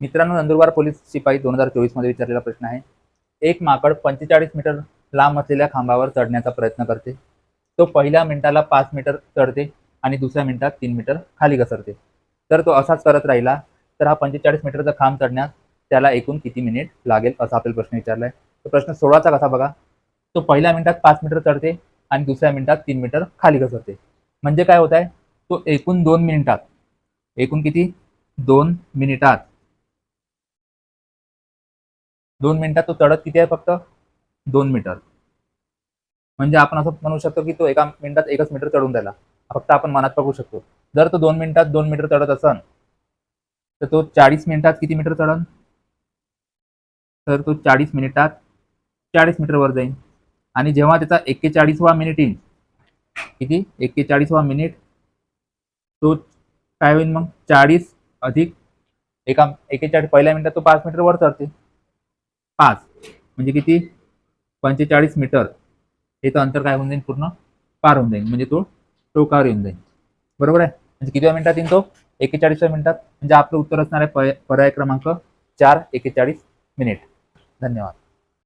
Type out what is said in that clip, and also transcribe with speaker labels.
Speaker 1: मित्रांनो नंदुरबार पोलीस शिपाई दोन हजार चोवीसमध्ये विचारलेला प्रश्न आहे. एक माकड पंचेचाळीस मीटर लांब असलेल्या खांबावर चढण्याचा प्रयत्न करते. तो पहिल्या मिनिटाला पाच मीटर चढते आणि दुसऱ्या मिनिटात तीन मीटर खाली घसरते. तर तो असाच करत राहिला तर हा पंचेचाळीस मीटरचा खांब चढण्यास त्याला एकूण किती मिनिट लागेल असा आपल्याला प्रश्न विचारलाय. तो प्रश्न सोळाचा कसा बघा? तो पहिल्या मिनिटात पाच मीटर चढते आणि दुसऱ्या मिनिटात तीन मीटर खाली घसरते. म्हणजे काय होत आहे तो एकूण दोन मिनिटात एकूण किती? दोन मिनिटात. दोन मिनिटात तो चढत किती आहे फक्त? दोन मीटर. म्हणजे आपण असं म्हणू शकतो की तो एका मिनिटात एकच मीटर चढून राहिला. फक्त आपण मनात पकडू शकतो. जर तो दोन मिनिटात दोन मीटर चढत असन तर तो चाळीस मिनिटात किती मीटर चढन? तर तो चाळीस मिनिटात चाळीस मीटरवर जाईल आणि जेव्हा त्याचा एक्केचाळीसवा मिनिट येईल किती? एक्केचाळीसवा मिनिट तो काय होईल मग? चाळीस अधिक एका एक्केचाळीस पहिल्या मिनिटात तो पाच मीटर वर चढते. पाच. म्हणजे किती? पंचेचाळीस मीटर. हे तर अंतर काय होऊन जाईल पूर्ण? पार होऊन जाईल म्हणजे तो टोकावर येऊन जाईल बरोबर आहे? म्हणजे किती मिनिटात येईल तो? एकेचाळीसव्या मिनिटात. म्हणजे आपलं उत्तर असणार आहे पर्याय पर्याय क्रमांक चार एकेचाळीस मिनिट. धन्यवाद.